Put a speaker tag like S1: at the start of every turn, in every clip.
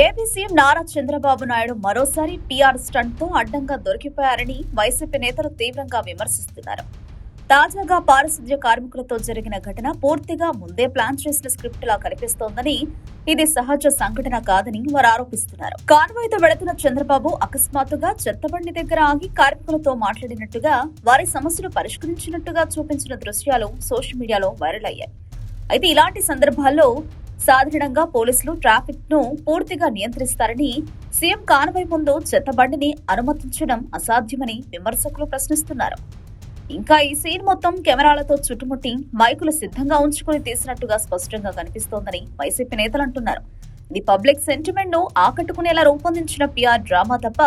S1: AP CM Nara Chandrababu Naidu మరోసారి PR స్టంట్తో అడ్డంగా దొరికిపోయారని YCP నేతలు తీవ్రంగా విమర్శిస్తున్నారు. తాజాగా పారిశుద్ధ్య కార్మికులతో జరిగిన ఘటన పూర్తిగా ముందే ప్లాన్ చేసిన స్క్రిప్ట్ లా కనిపిస్తోందని ఇది సహజ సంఘటన కాదని వారు ఆరోపిస్తున్నారు. కాన్వాయ్తో వెళుతున్న చంద్రబాబు అకస్మాత్తుగా చెత్తబండి దగ్గర ఆగి కార్మికులతో మాట్లాడినట్టుగా వారి సమస్యలు పరిష్కరించినట్టుగా చూపించిన దృశ్యాలు సోషల్ మీడియాలో వైరల్ అయ్యాయి. అయితే ఇలాంటి సందర్భాల్లో సాధారణంగా పోలీసులు ట్రాఫిక్ను పూర్తిగా నియంత్రిస్తారని సీఎం కాన్వాయ్ ముందు చెత్తబండిని అనుమతించడం అసాధ్యమని విమర్శకులు ప్రశ్నిస్తున్నారు. ఇంకా ఈ సీన్ మొత్తం కెమెరాలతో చుట్టుముట్టి మైకులు సిద్ధంగా ఉంచుకుని తీసినట్టుగా స్పష్టంగా కనిపిస్తోందని వైసీపీ నేతలు అంటున్నారు. ఇది పబ్లిక్ సెంటిమెంట్ను ఆకట్టుకునేలా రూపొందించిన పిఆర్ డ్రామా తప్ప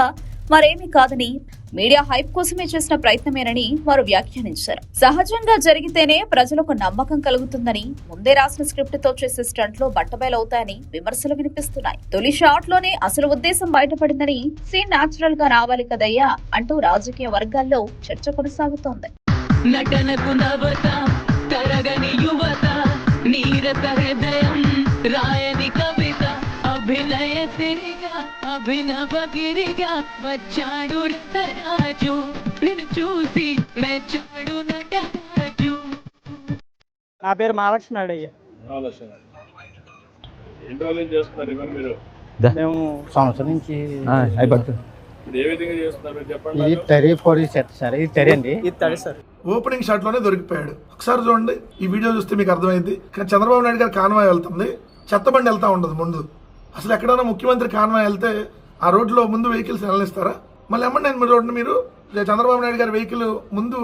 S1: మరేమీ కాదని మీడియా హైప్ కోసమే చేసిన ప్రయత్నమేనని వారు వ్యాఖ్యానించారు. సహజంగా జరిగితేనే ప్రజలకు నమ్మకం కలుగుతుందని ముందే రాసిన స్క్రిప్ట్తో చేసే స్టంట్లో బట్టబయలవుతాయని విమర్శలు వినిపిస్తున్నాయి. తొలి షాట్లోనే అసలు ఉద్దేశం బయటపడిందని సీన్ నాచురల్గా రావాలి కదయ్యా అంటూ రాజకీయ వర్గాల్లో చర్చ కొనసాగుతోంది.
S2: నటనకు నవత తరగని యువత నీరత హృదయం రాయని కవి అభినయ సిరిగా అభినవ గిరిగా వచ్చాడు రాజు. నిన్ను చూసి మెచ్చాడు నటరాజు.
S3: నా పేరు మహాలక్ష్మి
S4: మీరు?
S3: మేము సంవత్సరం నుంచి
S5: ఇది. టెరీ సెట్ సార్ ఇది టెరీ అండి.
S3: ఇది తడి సార్.
S6: ఓపెనింగ్ షాట్లోనే దొరికిపోయాడు. ఒకసారి చూడండి ఈ వీడియో చూస్తే మీకు అర్థమైంది. కానీ చంద్రబాబు నాయుడు గారు కాన్వాయ్ వెళ్తుంది చెత్తబండి వెళ్తా ఉండదు ముందు. అసలు ఎక్కడైనా ముఖ్యమంత్రి కాన్వాయ్ వెళ్తే ఆ రోడ్లో ముందు వెహికల్స్ వెళ్ళనిస్తారా మళ్ళీ ఎమ్మండి నేను చూడండి మీరు? చంద్రబాబు నాయుడు గారి వెహికల్ ముందు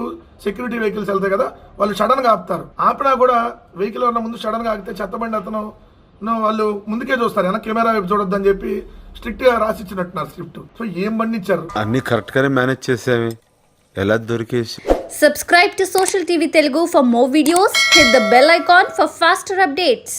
S6: సెక్యూరిటీ వెహికల్స్ వెళ్తాయి కదా వాళ్ళు సడన్గా ఆపుతారు. ఆపినా కూడా వెహికల్ ఉన్న ముందు సడన్గా ఆగితే చెత్తబండి అతను వాళ్ళు ముందుకే చూస్తారు. వెనక కెమెరా వైపు చూడొద్దని చెప్పి స్ట్రిక్ట్గా రాసిచ్చినట్టున్నారు స్క్రిప్ట్. సో ఏం బండి ఇచ్చారు
S7: అన్ని కరెక్ట్ గానే మేనేజ్ చేసామే ఎలా దొరికేసి.
S8: Subscribe to Social TV Telugu for more videos. Hit the bell icon for faster updates.